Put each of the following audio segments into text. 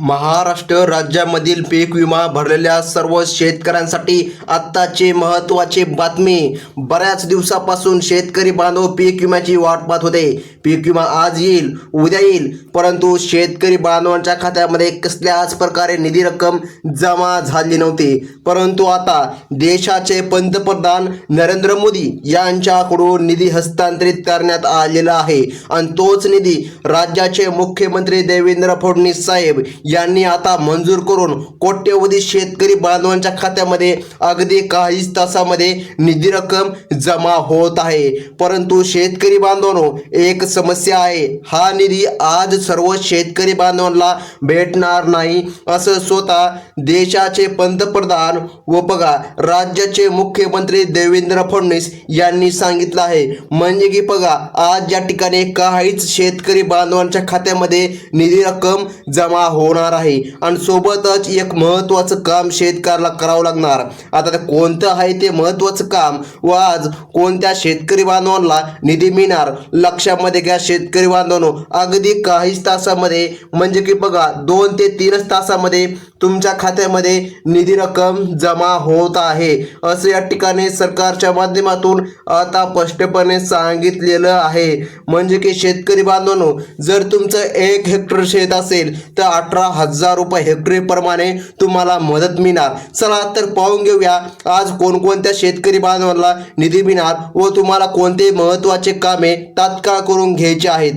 महाराष्ट्र राज्यामधील पीक विमा भरलेल्या सर्व शेतकऱ्यांसाठी आत्ताचे महत्त्वाची बातमी. बऱ्याच दिवसापासून शेतकरी बांधव पीक विम्याची वाट पाहत होते. पीक विमा आज येईल उद्या येईल परंतु शेतकरी बांधवांच्या खात्यामध्ये कसल्याच प्रकारे निधी रक्कम जमा झाली नव्हती. परंतु आता देशाचे पंतप्रधान नरेंद्र मोदी यांच्याकडून निधी हस्तांतरित करण्यात आलेला आहे. आणि तोच निधी राज्याचे मुख्यमंत्री देवेंद्र फडणवीस साहेब यांनी आता मंजूर करून कोट्यवधी शेतकरी बांधवांच्या खात्यामध्ये अगदी काहीच तासामध्ये निधी रक्कम जमा होत आहे. परंतु शेतकरी बांधवांनो एक समस्या आहे. हा निधी आज सर्व शेतकरी बांधवांना भेटणार नाही असं स्वतः देशाचे पंतप्रधान व बघा राज्याचे मुख्यमंत्री देवेंद्र फडणवीस यांनी सांगितलं आहे. म्हणजे की बघा आज या ठिकाणी काहीच शेतकरी बांधवांच्या खात्यामध्ये निधी रक्कम जमा होणार आहे. आणि सोबतच एक महत्त्वाचं काम शेतकऱ्याला करावं लागणार. आता ते कोणतं आहे ते महत्त्वाचं काम? व आज कोणत्या शेतकरी बांधवांना निधी मिळणार? लक्षामध्ये घ्या शेतकरी बांधवांनो. अगदी काहीच तासामध्ये म्हणजे की बघा दोन ते तीनच तासामध्ये तुमच्या खात्यामध्ये निधी रक्कम जमा होत आहे. असं या ठिकाणी सरकारच्या माध्यमातून आता स्पष्टपणे सांगितलेलं आहे. म्हणजे की शेतकरी बांधवांनो जर तुमचं एक हेक्टर शेत असेल तर अठरा हजार रुपये हेक्टरीप्रमाणे तुम्हाला मदत मिळणार. चला तर पाहून घेऊया आज कोणकोणत्या शेतकरी बांधवांना निधी मिळणार व तुम्हाला कोणते महत्त्वाचे कामे तात्काळ करून घ्यायचे आहेत.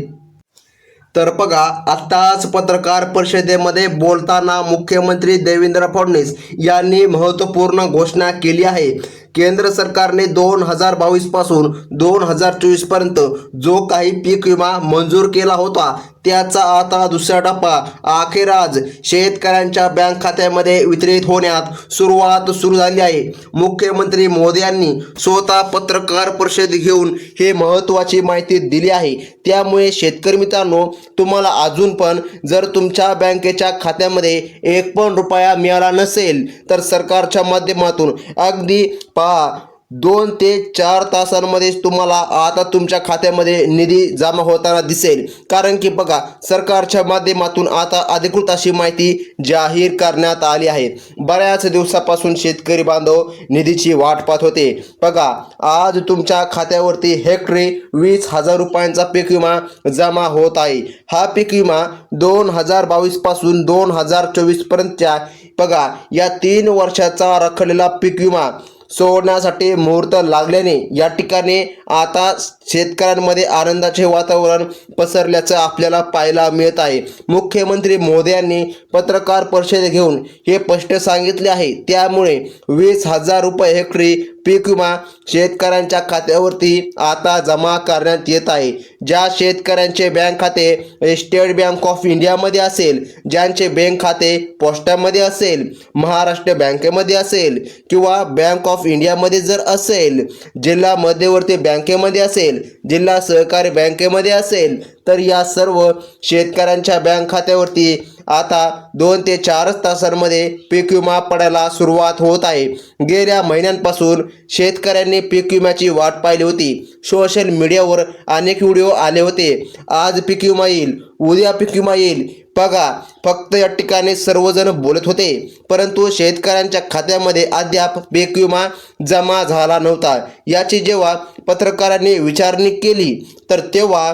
तर बघा आत्ताच पत्रकार परिषदेमध्ये बोलताना मुख्यमंत्री देवेंद्र फडणवीस यांनी महत्त्वपूर्ण घोषणा केली आहे. केंद्र सरकारने दोन हजार बावीसपासून दोन हजार चोवीसपर्यंत जो काही पीक विमा मंजूर केला होता त्याचा आता दुसरा टप्पा अखेर आज शेतकऱ्यांच्या बँक खात्यामध्ये वितरित होण्यात सुरुवात सुरू झाली आहे. मुख्यमंत्री मोदी यांनी स्वतः पत्रकार परिषद घेऊन हे महत्त्वाची माहिती दिली आहे. त्यामुळे शेतकरी मित्रांनो तुम्हाला अजून पण जर तुमच्या बँकेच्या खात्यामध्ये एक पण रुपया मिळाला नसेल तर सरकारच्या माध्यमातून अगदी पहा दोन ते चार तासांमध्येच तुम्हाला आता तुमच्या खात्यामध्ये निधी जमा होताना दिसेल. कारण की बघा सरकारच्या माध्यमातून आता अधिकृत अशी माहिती जाहीर करण्यात आली आहे. बऱ्याच दिवसापासून शेतकरी बांधव निधीची वाट पाहत होते. बघा आज तुमच्या खात्यावरती हेक्टरी वीस हजार रुपयांचा पीक विमा जमा होत आहे. हा पीक विमा दोन हजार बावीसपासून दोन हजार चोवीस पर्यंतच्या बघा या तीन वर्षाचा रखडलेला पीक विमा. सोडण्यासाठी मुहूर्त लागल्याने या ठिकाणी आता शेतकऱ्यांमध्ये आनंदाचे वातावरण पसरल्याचं आपल्याला पाहायला मिळत आहे. मुख्यमंत्री मोदी यांनी पत्रकार परिषद घेऊन हे स्पष्ट सांगितले आहे. त्यामुळे वीस हजार रुपये हेक्टरी पीक विमा शेतकऱ्यांच्या खात्यावरती आता जमा करण्यात येत आहे. ज्या शेतकऱ्यांचे बँक खाते स्टेट बँक ऑफ इंडियामध्ये असेल ज्यांचे बँक खाते पोस्टामध्ये असेल महाराष्ट्र बँकेमध्ये असेल किंवा बँक ऑफ इंडियामध्ये जर असेल जिल्हा मध्यवर्ती बँकेमध्ये असेल जिल्हा सहकारी बँकेमध्ये असेल तर या सर्व शेतकऱ्यांच्या बँक खात्यावरती आता दोन ते चारच तासांमध्ये पीक विमा पडायला सुरुवात होत आहे. गेल्या महिन्यांपासून शेतकऱ्यांनी पीक विम्याची वाट पाहिली होती. सोशल मीडियावर अनेक व्हिडिओ आले होते. आज पीक विमा येईल उद्या पीक विमा येईल. बघा फक्त या ठिकाणी सर्वजण बोलत होते. परंतु शेतकऱ्यांच्या खात्यामध्ये अद्याप पीक विमा जमा झाला नव्हता. याची जेव्हा पत्रकारांनी विचारणी केली तर तेव्हा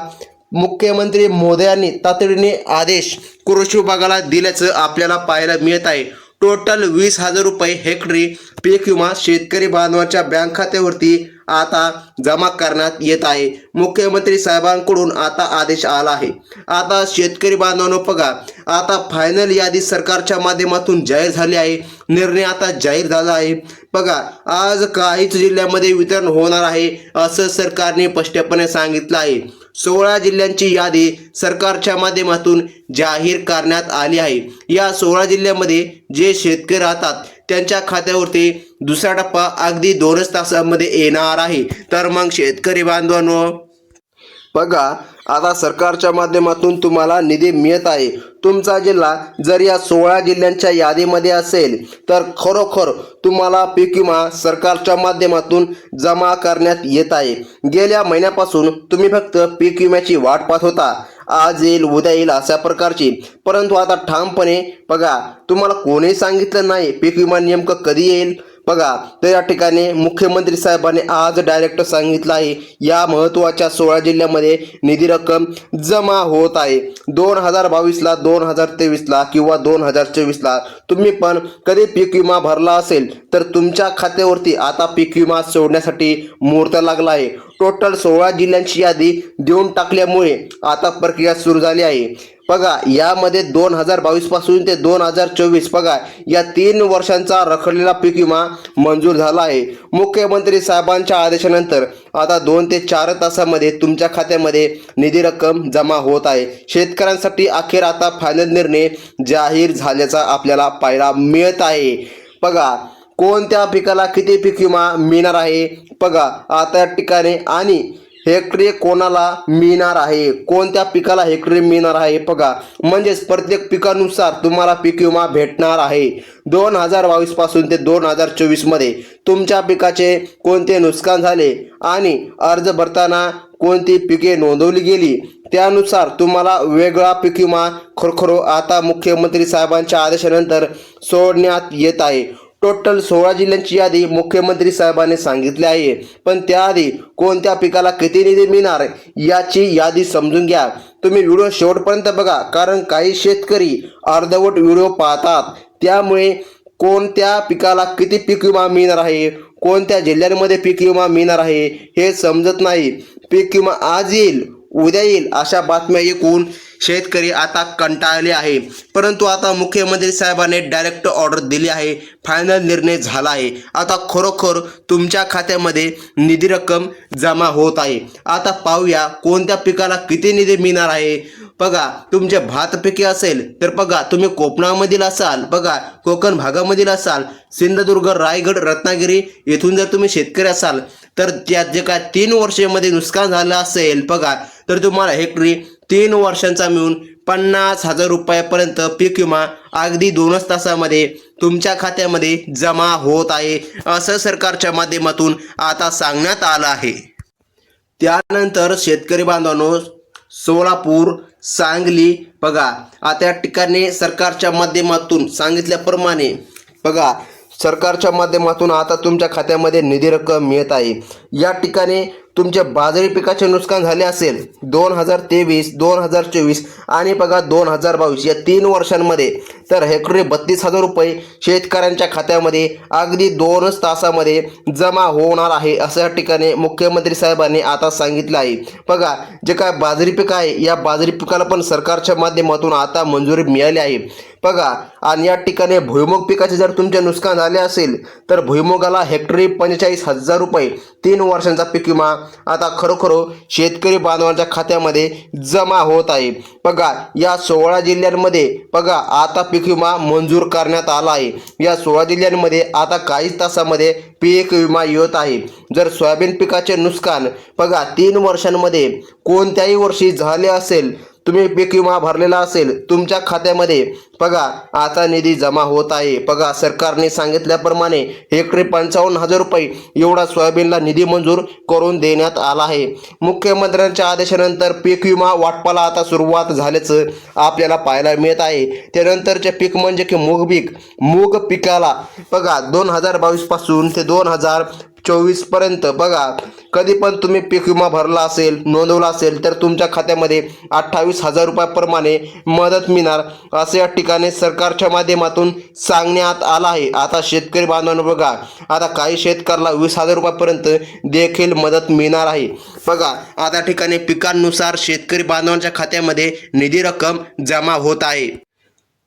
मुख्यमंत्री मोदी यांनी तातडीने आदेश कृषी विभागाला दिल्याचं आपल्याला पाहायला मिळत आहे. टोटल वीस हजार रुपये हेक्टरी पीक विमा शेतकरी बांधवांच्या बँक खात्यावरती आता जमा करण्यात येत आहे. मुख्यमंत्री साहेबांकडून आता आदेश आला आहे. आता शेतकरी बांधवांनो बघा आता फायनल यादी सरकारच्या माध्यमातून जाहीर झाली आहे. निर्णय आता जाहीर झाला आहे. बघा आज काहीच जिल्ह्यामध्ये वितरण होणार आहे असं सरकारने स्पष्टपणे सांगितलं आहे. सोळा जिल्ह्यांची यादी सरकारच्या माध्यमातून जाहीर करण्यात आली आहे. या सोळा जिल्ह्यामध्ये जे शेतकरी राहतात त्यांच्या खात्यावरती दुसरा टप्पा अगदी दोनच तासामध्ये येणार आहे. तर मग शेतकरी बांधवांनो बघा आता सरकारच्या माध्यमातून तुम्हाला निधी मिळत आहे. तुमचा जिल्हा जर या सोळा जिल्ह्यांच्या यादीमध्ये असेल तर खरोखर तुम्हाला पीक विमा सरकारच्या माध्यमातून जमा करण्यात येत आहे. गेल्या महिन्यापासून तुम्ही फक्त पीक विम्याची वाट पाहत होता. आज येईल उद्या येईल अशा प्रकारची. परंतु आता ठामपणे बघा तुम्हाला कोणी सांगितलं नाही पीक विमा नेमकं कधी येईल? बघा तर या ठिकाणी मुख्यमंत्री साहेबांनी आज डायरेक्ट सांगितलं आहे या महत्त्वाच्या सोळा जिल्ह्यामध्ये निधी रक्कम जमा होत आहे. दोन हजार बावीसला दोन हजार तेवीसला किंवा दोन हजार चोवीसला तुम्ही पण कधी पीक विमा भरला असेल तर तुमच्या खात्यावरती आता पीक विमा सोडण्यासाठी मुहूर्त लागला आहे. टोटल सोळा जिल्ह्यांची यादी देऊन टाकल्यामुळे आता प्रक्रिया सुरू झाली आहे. बघा यामध्ये दोन हजार बावीसपासून ते दोन हजार चोवीस बघा या तीन वर्षांचा रखडलेला पीक विमा मंजूर झाला आहे. मुख्यमंत्री साहेबांच्या आदेशानंतर आता दोन ते चार तासामध्ये तुमच्या खात्यामध्ये निधी रक्कम जमा होत आहे. शेतकऱ्यांसाठी अखेर आता फायनल निर्णय जाहीर झाल्याचा आपल्याला पाहायला मिळत आहे. बघा कोणत्या पिकाला किती पीक विमा मिळणार आहे? बघा आता या ठिकाणी आणि हेक्टरी कोणाला मिळणार आहे? कोणत्या पिकाला हेक्टरी मिळणार आहे? बघा. म्हणजेच प्रत्येक पिकानुसार तुम्हाला पीक विमा भेटणार आहे. दोन हजार बावीसपासून ते दोन हजार चोवीसमध्ये तुमच्या पिकाचे कोणते नुकसान झाले आणि अर्ज भरताना कोणती पिके नोंदवली गेली? त्यानुसार तुम्हाला वेगळा पीक विमा खरोखरो आता मुख्यमंत्री साहेबांच्या आदेशानंतर सोडण्यात येत आहे. टोटल सोळा जिल्ह्यांची यादी मुख्यमंत्री साहेबांनी सांगितली आहे. पण त्याआधी कोणत्या पिकाला किती निधी मिळणार याची यादी समजून घ्या. तुम्ही व्हिडिओ शेवटपर्यंत बघा कारण काही शेतकरी अर्धवट व्हिडिओ पाहतात. त्यामुळे कोणत्या पिकाला किती पीक विमा मिळणार आहे कोणत्या जिल्ह्यांमध्ये पीक विमा मिळणार आहे हे समजत नाही. पीक विमा आज येईल उद्या येईल अशा बातम्या ऐकून शेतकरी आता कंटाळले आहे. परंतु आता मुख्यमंत्री साहेबांनी डायरेक्ट ऑर्डर दिली आहे. फायनल निर्णय झाला आहे. आता खरोखर तुमच्या खात्यामध्ये निधी रक्कम जमा होत आहे. आता पाहूया कोणत्या पिकाला किती निधी मिळणार आहे. बघा तुमचे भात पिके असेल तर बघा तुम्ही कोकणामधील असाल बघा कोकण भागामधील असाल सिंधुदुर्ग रायगड रत्नागिरी येथून जर तुम्ही शेतकरी असाल तर त्यात जे काय तीन वर्षामध्ये नुकसान झालं असेल बघा तर तुम्हाला हेक्टरी तीन वर्षांचा मिळून पन्नास हजार रुपयापर्यंत पीक विमा अगदी दोनच तासामध्ये तुमच्या खात्यामध्ये जमा होत आहे असं सरकारच्या माध्यमातून आता सांगण्यात आलं आहे. त्यानंतर शेतकरी बांधवांनो सोलापूर सांगली बघा आता ठिकाणी सरकारच्या माध्यमातून सांगितल्याप्रमाणे बघा सरकारच्या माध्यमातून आता तुमच्या खात्यामध्ये निधी रक्कम मिळत आहे. या ठिकाणी तुमच्या बाजरी पिकाचे नुकसान झाले असेल दोन हजार तेवीस दोन हजार चोवीस आणि बघा दोन हजार बावीस या तीन वर्षांमध्ये तर हेक्टरी बत्तीस हजार रुपये शेतकऱ्यांच्या खात्यामध्ये अगदी दोनच तासामध्ये जमा होणार आहे असं या ठिकाणी मुख्यमंत्री साहेबांनी आता सांगितलं आहे. बघा जे काय बाजरी पीक आहे या बाजरी पिकाला पण सरकारच्या माध्यमातून आता मंजुरी मिळाली आहे. बघा आणि या ठिकाणी भुईमुग पिकाचे जर तुमचे नुकसान झाले असेल तर भुईमुगाला हेक्टरी पंचेचाळीस हजार रुपये तीन वर्षांचा पीक विमा आता खरोखर शेतकरी बांधवांच्या खात्यामध्ये जमा होत आहे. बघा या सोळा जिल्ह्यांमध्ये बघा आता पीक विमा मंजूर करण्यात आला आहे. या सोळा जिल्ह्यांमध्ये आता काहीच तासामध्ये पीक विमा येत आहे. जर सोयाबीन पिकाचे नुकसान बघा तीन वर्षांमध्ये कोणत्याही वर्षी झाले असेल तुम्ही पीक विमा भरलेला असेल तुमच्या खात्यामध्ये बघा आता निधी जमा होत आहे. बघा सरकारने सांगितल्याप्रमाणे हेक्टरी पंचावन्न हजार रुपये एवढा सोयाबीनला निधी मंजूर करून देण्यात आला आहे. मुख्यमंत्र्यांच्या आदेशानंतर पीक विमा वाटपाला आता सुरुवात झाल्याचं आपल्याला पाहायला मिळत आहे. त्यानंतरचे पीक म्हणजे की मूग पीक. मूग पिकाला बघा दोन हजार बावीसपासून ते दोन हजार चोवीसपर्यंत. बघा कधी पण तुम्ही पीक विमा भरला असेल नोंदवला असेल तर तुमच्या खात्यामध्ये अठ्ठावीस हजार रुपयाप्रमाणे मदत मिळणार असे या ठिकाणी सरकारच्या माध्यमातून सांगण्यात आलं आहे. आता शेतकरी बांधवांना बघा आता काही शेतकऱ्याला वीस हजार रुपयापर्यंत देखील मदत मिळणार आहे. बघा आता ठिकाणी पिकांनुसार शेतकरी बांधवांच्या खात्यामध्ये निधी रक्कम जमा होत आहे.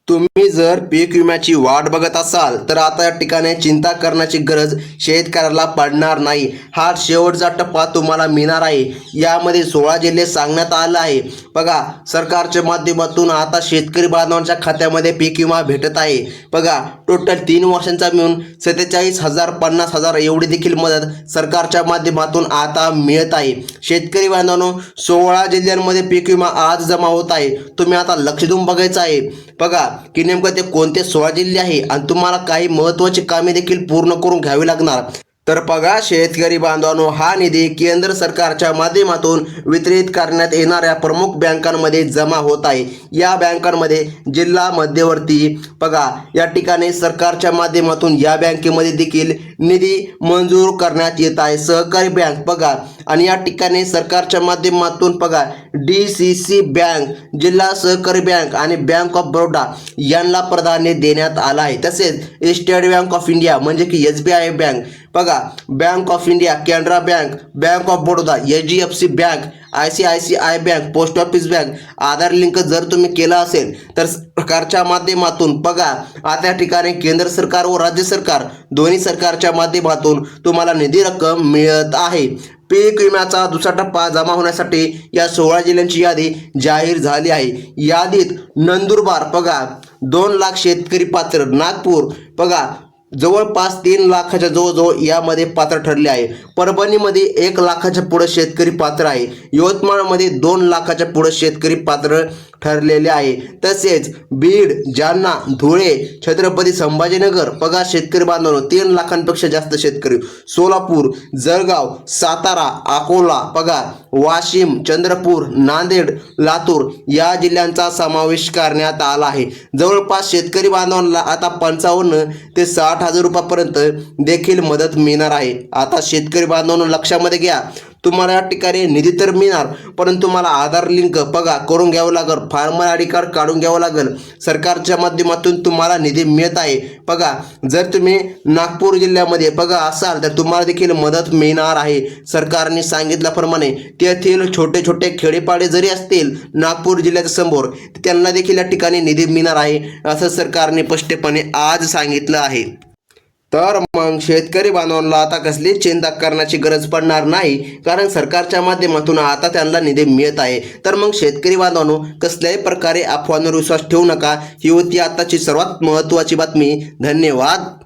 तुम्ही जर पीक विम्याची वाट बघत असाल तर आता या ठिकाणी चिंता करण्याची गरज शेतकऱ्याला पडणार नाही. हा शेवटचा टप्पा तुम्हाला मिळणार आहे. यामध्ये सोळा जिल्हे सांगण्यात आलं आहे. बघा सरकारच्या माध्यमातून आता शेतकरी बांधवांच्या खात्यामध्ये पीक विमा भेटत आहे. बघा टोटल तीन वर्षांचा मिळून सत्तेचाळीस हजार पन्नास हजार एवढी देखील मदत सरकारच्या माध्यमातून आता मिळत आहे. शेतकरी बांधवांनो सोळा जिल्ह्यांमध्ये पीक विमा आज जमा होत आहे. तुम्ही आता लक्ष देऊन बघायचं आहे. बघा की नेमकं ते कोणते सोळा जिल्हे आहे आणि तुम्हाला काही महत्त्वाची कामे देखील पूर्ण करून घ्यावी लागणार. तर बघा शेतकरी बांधवांनो हा निधी केंद्र सरकारच्या माध्यमातून वितरित करण्यात येणाऱ्या प्रमुख बँकांमध्ये जमा होत आहे. या बँकांमध्ये जिल्हा मध्यवर्ती बघा या ठिकाणी सरकारच्या माध्यमातून या बँकेमध्ये देखील निधी मंजूर करण्यात येत आहे. सहकारी बँक बघा आणि या ठिकाणी सरकारच्या माध्यमातून बघा डी सी सी बँक जिल्हा सहकारी बँक आणि बँक ऑफ बरोडा यांना प्राधान्य देण्यात आलं आहे. तसेच स्टेट बँक ऑफ इंडिया म्हणजे की एस बी आय बँक बघा bank of India Canara bank bank of Baroda H D F C bank I C I C I bank post office bank Aadhaar link जर तुम्ही केला असेल तर सरकारच्या माध्यमातून बघा आता ठिकाणी केंद्र सरकार व राज्य सरकार दोन्ही सरकारच्या माध्यमातून तुम्हाला निधी रक्कम मिळत आहे. पीक विम्याचा दुसरा टप्पा जमा होण्यासाठी या सोळा जिल्ह्यांची यादी जाहीर झाली आहे. यादीत नंदुरबार बघा दोन लाख शेतकरी पात्र नागपूर बघा जवळपास तीन लाखाच्या जवळजवळ यामध्ये पात्र ठरले आहे. परभणीमध्ये एक लाखाच्या पुढे शेतकरी पात्र आहे. यवतमाळमध्ये दोन लाखाच्या पुढे शेतकरी पात्र ठरलेले आहे. तसेच बीड जालना धुळे छत्रपती संभाजीनगर पगार शेतकरी बांधव तीन लाखांपेक्षा जास्त शेतकरी. सोलापूर जळगाव सातारा अकोला पगार वाशिम चंद्रपूर नांदेड लातूर या जिल्ह्यांचा समावेश करण्यात आला आहे. जवळपास शेतकरी बांधवांना आता पंचावन्न ते साठ हजार रुपयापर्यंत देखील मदत मिळणार आहे. आता शेतकरी बांधवांनो लक्षामध्ये घ्या. तुम्हाला या ठिकाणी निधी तर मिळणार परंतु मला आधार लिंक बघा करून घ्यावं लागेल. फार्मर आय डी कार्ड काढून घ्यावं लागेल. सरकारच्या माध्यमातून तुम्हाला निधी मिळत आहे. बघा जर तुम्ही नागपूर जिल्ह्यामध्ये बघा असाल तर तुम्हाला देखील मदत मिळणार आहे. सरकारने सांगितल्याप्रमाणे तेथील छोटे छोटे खेडेपाडे जरी असतील नागपूर जिल्ह्याच्या समोर त्यांना देखील या ठिकाणी निधी मिळणार आहे असं सरकारने स्पष्टपणे आज सांगितलं आहे. तर मग शेतकरी बांधवांना आता कसली चिंता करण्याची गरज पडणार नाही कारण सरकारच्या माध्यमातून आता त्यांना निधी मिळत आहे. तर मग शेतकरी बांधवांनो कसल्याही प्रकारे अफवांवर विश्वास ठेवू नका. ही होती आताची सर्वात महत्त्वाची बातमी. धन्यवाद.